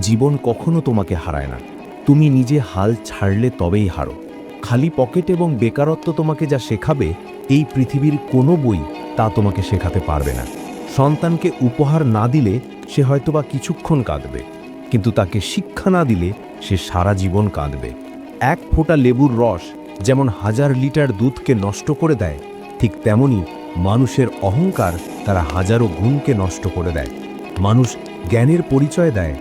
জীবন কখনো তোমাকে হারায় না। তুমি নিজে হাল ছাড়লে তবেই হারো। খালি পকেট এবং বেকারত্ব তোমাকে যা শেখাবে, এই পৃথিবীর কোনো বই তা তোমাকে শেখাতে পারবে না। সন্তানকে উপহার না দিলে সে হয়তোবা কিছুক্ষণ কাঁদবে, কিন্তু তাকে শিক্ষা না দিলে সে সারা জীবন কাঁদবে। এক ফোঁটা লেবুর রস যেমন হাজার লিটার দুধকে নষ্ট করে দেয়, ঠিক তেমনি মানুষের অহংকার তারা হাজারো গুণকে নষ্ট করে দেয়। মানুষ জ্ঞানের পরিচয় দেয়।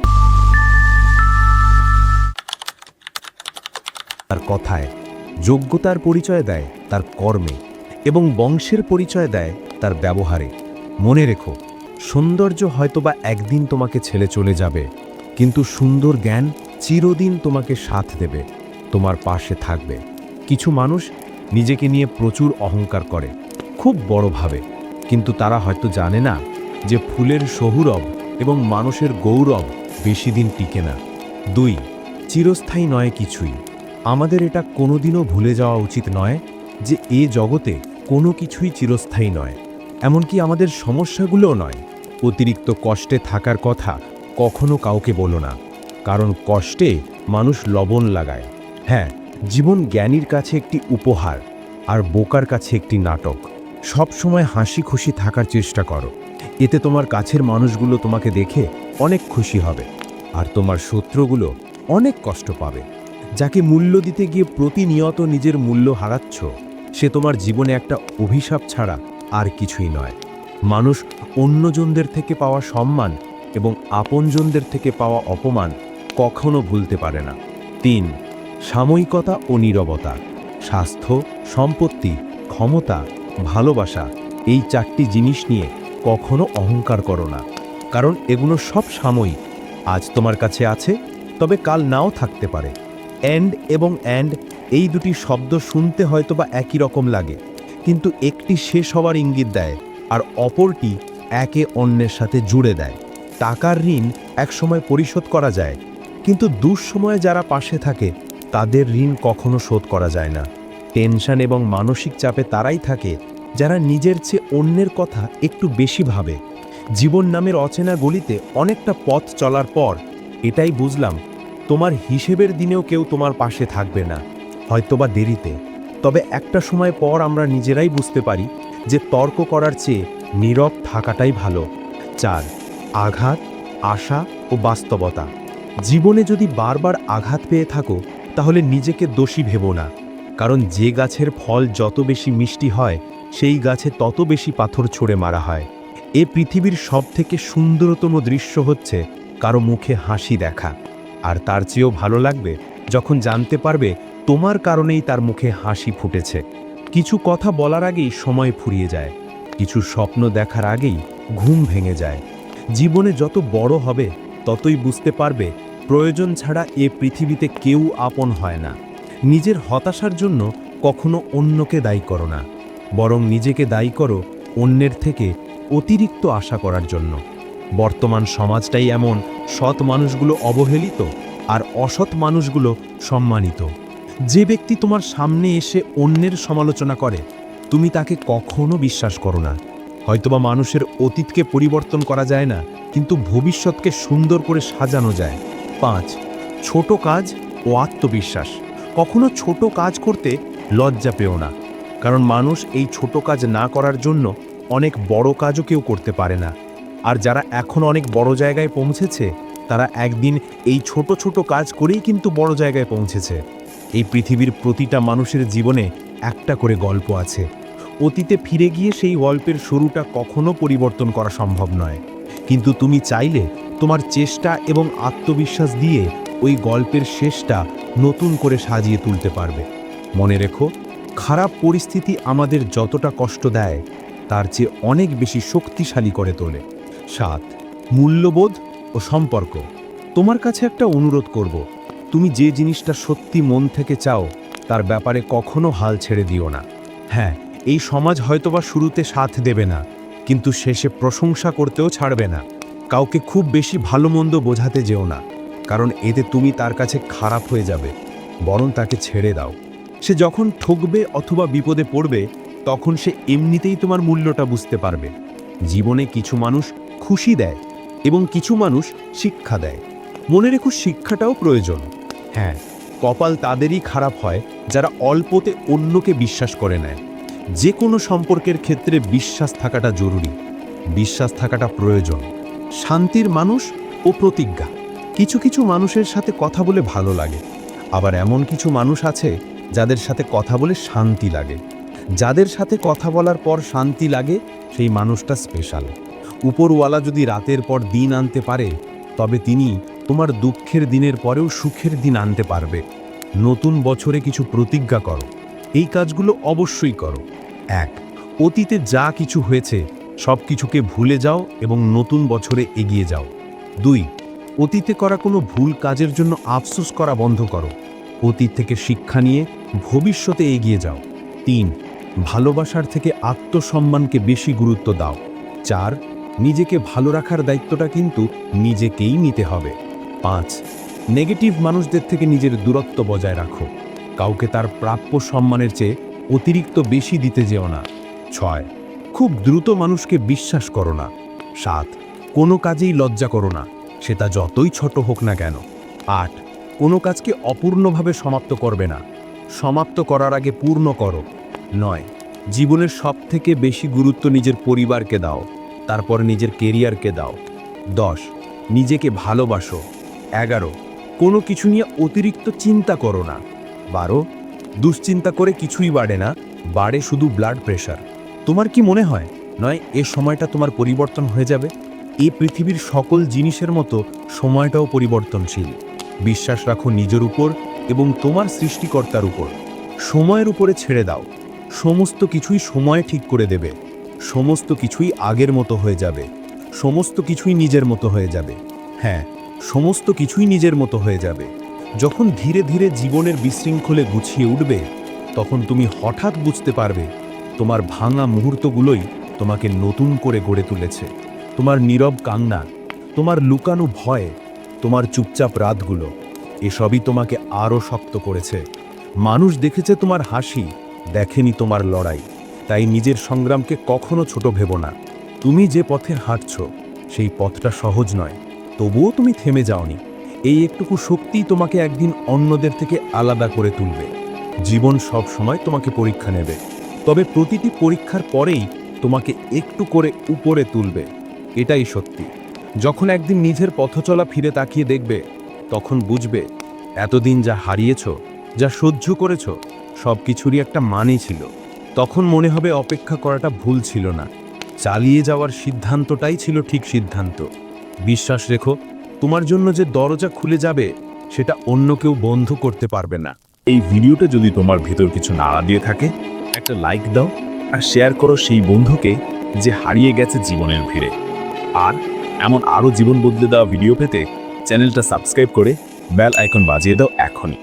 তার কথায়, যোগ্যতার পরিচয় দেয় তার কর্মে এবং বংশের পরিচয় দেয় তার ব্যবহারে। মনে রেখো, সৌন্দর্য হয়তোবা একদিন তোমাকে ছেড়ে চলে যাবে, কিন্তু সুন্দর জ্ঞান চিরদিন তোমাকে সাথ দেবে, তোমার পাশে থাকবে। কিছু মানুষ নিজেকে নিয়ে প্রচুর অহংকার করে, খুব বড়ভাবে কিন্তু তারা হয়তো জানে না যে ফুলের সহুরব এবং মানুষের গৌরব বেশি দিন টিকে না। দুই, চিরস্থায়ী নয় কিছুই। আমাদের এটা কোনোদিনও ভুলে যাওয়া উচিত নয় যে এ জগতে কোনো কিছুই চিরস্থায়ী নয়, এমনকি আমাদের সমস্যাগুলোও নয়। অতিরিক্ত কষ্টে থাকার কথা কখনো কাউকে বলো না, কারণ কষ্টে মানুষ লবণ লাগায়। হ্যাঁ জীবন জ্ঞানীর কাছে একটি উপহার আর বোকার কাছে একটি নাটক। সব সময় হাসি খুশি থাকার চেষ্টা করো। এতে তোমার কাছের মানুষগুলো তোমাকে দেখে অনেক খুশি হবে আর তোমার শত্রুগুলো অনেক কষ্ট পাবে। যাকে মূল্য দিতে গিয়ে প্রতিনিয়ত নিজের মূল্য হারাচ্ছ, সে তোমার জীবনে একটা অভিশাপ ছাড়া আর কিছুই নয়। মানুষ অন্যজনদের থেকে পাওয়া সম্মান এবং আপনজনদের থেকে পাওয়া অপমান কখনো ভুলতে পারে না। তিন, সাময়িকতা ও নীরবতা, স্বাস্থ্য, সম্পত্তি, ক্ষমতা, ভালোবাসা, এই চারটি জিনিস নিয়ে কখনো অহংকার করো না। কারণ এগুলো সব সাময়িক, আজ তোমার কাছে আছে, তবে কাল নাও থাকতে পারে। অ্যান্ড এবং অ্যান্ড এই দুটি শব্দ শুনতে হয়তো বা একই রকম লাগে, কিন্তু একটি শেষ হওয়ার ইঙ্গিত দেয় আর অপরটি একে অন্যের সাথে জুড়ে দেয়। টাকার ঋণ একসময় পরিশোধ করা যায়, কিন্তু দুঃসময়ে যারা পাশে থাকে, তাদের ঋণ কখনো শোধ করা যায় না। টেনশন এবং মানসিক চাপে তারাই থাকে, যারা নিজের চেয়ে অন্যের কথা একটু বেশি ভাবে। জীবন নামের অচেনা গলিতে অনেকটা পথ চলার পর, এটাই বুঝলাম তোমার হিসেবের দিনেও কেউ তোমার পাশে থাকবে না, হয়তোবা দেরিতে। তবে একটা সময় পর আমরা নিজেরাই বুঝতে পারি যে তর্ক করার চেয়ে নীরব থাকাটাই ভালো। চার, আঘাত, আশা ও বাস্তবতা। জীবনে যদি বারবার আঘাত পেয়ে থাকো, তাহলে নিজেকে দোষী ভেবো না। কারণ যে গাছের ফল যত বেশি মিষ্টি হয়, সেই গাছে তত বেশি পাথর ছড়ে মারা হয়। এ পৃথিবীর সবথেকে সুন্দরতম দৃশ্য হচ্ছে কারও মুখে হাসি দেখা। আর তার চেয়েও ভালো লাগবে যখন জানতে পারবে তোমার কারণেই তার মুখে হাসি ফুটেছে। কিছু কথা বলার আগেই সময় ফুরিয়ে যায়। কিছু স্বপ্ন দেখার আগেই ঘুম ভেঙে যায়। জীবনে যত বড় হবে, ততই বুঝতে পারবে প্রয়োজন ছাড়া এ পৃথিবীতে কেউ আপন হয় না। নিজের হতাশার জন্য কখনো অন্যকে দায়ী করো না। বরং নিজেকে দায়ী করো অন্যের থেকে অতিরিক্ত আশা করার জন্য। বর্তমান সমাজটাই এমন, সৎ মানুষগুলো অবহেলিত আর অসৎ মানুষগুলো সম্মানিত। যে ব্যক্তি তোমার সামনে এসে অন্যের সমালোচনা করে, তুমি তাকে কখনো বিশ্বাস করো না। হয়তোবা মানুষের অতীতকে পরিবর্তন করা যায় না, কিন্তু ভবিষ্যৎকে সুন্দর করে সাজানো যায়। পাঁচ, ছোট কাজ ও আত্মবিশ্বাস। কখনো ছোট কাজ করতে লজ্জা পেও না, কারণ মানুষ এই ছোট কাজ না করার জন্য অনেক বড় কাজও কেউ করতে পারে না। আর যারা এখন অনেক বড় জায়গায় পৌঁছেছে, তারা একদিন এই ছোট ছোট কাজ করেই কিন্তু বড় জায়গায় পৌঁছেছে। এই পৃথিবীর প্রতিটা মানুষের জীবনে একটা করে গল্প আছে। অতীতে ফিরে গিয়ে সেই গল্পের শুরুটা কখনো পরিবর্তন করা সম্ভব নয়। কিন্তু তুমি চাইলে তোমার চেষ্টা এবং আত্মবিশ্বাস দিয়ে ওই গল্পের শেষটা নতুন করে সাজিয়ে তুলতে পারবে। মনে রেখো, খারাপ পরিস্থিতি আমাদের যতটা কষ্ট দেয়, তার চেয়ে অনেক বেশি শক্তিশালী করে তোলে। সাত, মূল্যবোধ ও সম্পর্ক। তোমার কাছে একটা অনুরোধ করব। তুমি যে জিনিসটা সত্যি মন থেকে চাও, তার ব্যাপারে কখনো হাল ছেড়ে দিও না। হ্যাঁ এই সমাজ হয়তোবা শুরুতে সাথ দেবে না, কিন্তু শেষে প্রশংসা করতেও ছাড়বে না। কাউকে খুব বেশি ভালো মন্দ বোঝাতে যেও না, কারণ এতে তুমি তার কাছে খারাপ হয়ে যাবে, বরং তাকে ছেড়ে দাও। সে যখন ঠকবে অথবা বিপদে পড়বে, তখন সে এমনিতেই তোমার মূল্যটা বুঝতে পারবে। জীবনে কিছু মানুষ খুশি দেয় এবং কিছু মানুষ শিক্ষা দেয়। মনে রেখো শিক্ষাটাও প্রয়োজন। হ্যাঁ কপাল তাদেরই খারাপ হয় যারা অল্পতে অন্যকে বিশ্বাস করে নেয়। যে কোনো সম্পর্কের ক্ষেত্রে বিশ্বাস থাকাটা জরুরি। বিশ্বাস থাকাটা প্রয়োজন। শান্তির মানুষ ও প্রতিজ্ঞা। কিছু কিছু মানুষের সাথে কথা বলে ভালো লাগে। আবার এমন কিছু মানুষ আছে যাদের সাথে কথা বলে শান্তি লাগে। যাদের সাথে কথা বলার পর শান্তি লাগে, সেই মানুষটা স্পেশাল উপরওয়ালা যদি রাতের পর দিন আনতে পারে, তবে তিনি তোমার দুঃখের দিনের পরেও সুখের দিন আনতে পারবে। নতুন বছরে কিছু প্রতিজ্ঞা করো। এই কাজগুলো অবশ্যই করো। এক, অতীতে যা কিছু হয়েছে, সব কিছুকে ভুলে যাও এবং নতুন বছরে এগিয়ে যাও। দুই, অতীতে করা কোনো ভুল কাজের জন্য আফসোস করা বন্ধ করো। অতীত থেকে শিক্ষা নিয়ে ভবিষ্যতে এগিয়ে যাও। তিন, ভালোবাসার থেকে আত্মসম্মানকে বেশি গুরুত্ব দাও। চার নিজেকে ভালো রাখার দায়িত্বটা কিন্তু নিজেকেই নিতে হবে। পাঁচ, নেগেটিভ মানুষদের থেকে নিজের দূরত্ব বজায় রাখো। কাউকে তার প্রাপ্য সম্মানের চেয়ে অতিরিক্ত বেশি দিতে যেও না। ছয়, খুব দ্রুত মানুষকে বিশ্বাস করো না। সাত, কোনো কাজেই লজ্জা করো না। সেটা যতই ছোট হোক না কেন। আট, কোনো কাজকে অপূর্ণভাবে সমাপ্ত করবে না। সমাপ্ত করার আগে পূর্ণ করো। নয়, জীবনের সব থেকে বেশি গুরুত্ব নিজের পরিবারকে দাও। তারপর নিজের কেরিয়ারকে দাও। দশ, নিজেকে ভালোবাসো। এগারো, কোনো কিছু নিয়ে অতিরিক্ত চিন্তা করো না। বারো, দুশ্চিন্তা করে কিছুই বাড়ে না, বাড়ে শুধু ব্লাড প্রেশার তোমার কি মনে হয়? নয়, এ সময়টা তোমার পরিবর্তন হয়ে যাবে? এই পৃথিবীর সকল জিনিসের মতো সময়টাও পরিবর্তনশীল। বিশ্বাস রাখো নিজের উপর এবং তোমার সৃষ্টিকর্তার উপর। সময়ের উপরে ছেড়ে দাও। সমস্ত কিছুই সময় ঠিক করে দেবে। সমস্ত কিছুই আগের মতো হয়ে যাবে। সমস্ত কিছুই নিজের মতো হয়ে যাবে। হ্যাঁ সমস্ত কিছুই নিজের মতো হয়ে যাবে। যখন ধীরে ধীরে জীবনের বিশৃঙ্খলে গুছিয়ে উঠবে, তখন তুমি হঠাৎ বুঝতে পারবে, তোমার ভাঙা মুহূর্তগুলোই তোমাকে নতুন করে গড়ে তুলেছে। তোমার নীরব কান্না, তোমার লুকানো ভয়, তোমার চুপচাপ রাতগুলো, এসবই তোমাকে আরও শক্ত করেছে। মানুষ দেখেছে তোমার হাসি, দেখেনি তোমার লড়াই। তাই নিজের সংগ্রামকে কখনো ছোট ভেবো না। তুমি যে পথে হাঁটছ, সেই পথটা সহজ নয়। তবুও তুমি থেমে যাওনি। এই একটুকু শক্তিই তোমাকে একদিন অন্যদের থেকে আলাদা করে তুলবে। জীবন সব সময় তোমাকে পরীক্ষা নেবে। তবে প্রতিটি পরীক্ষার পরেই তোমাকে একটু করে উপরে তুলবে। এটাই সত্যি। যখন একদিন নিজের পথচলা ফিরে তাকিয়ে দেখবে, তখন বুঝবে, এতদিন যা হারিয়েছ, যা সহ্য করেছ সব কিছুরই একটা মানে ছিল। তখন মনে হবে অপেক্ষা করাটা ভুল ছিল না। চালিয়ে যাওয়ার সিদ্ধান্তটাই ছিল ঠিক সিদ্ধান্ত। বিশ্বাস রেখো, তোমার জন্য যে দরজা খুলে যাবে, সেটা অন্য কেউ বন্ধ করতে পারবে না। এই ভিডিওটা যদি তোমার ভেতর কিছু নাড়া দিয়ে থাকে, একটা লাইক দাও আর শেয়ার করো সেই বন্ধুকে যে হারিয়ে গেছে জীবনের ভিড়ে। আর এমন আরও জীবন বদলে দেওয়া ভিডিও পেতে চ্যানেলটা সাবস্ক্রাইব করে বেল আইকন বাজিয়ে দাও এখনই।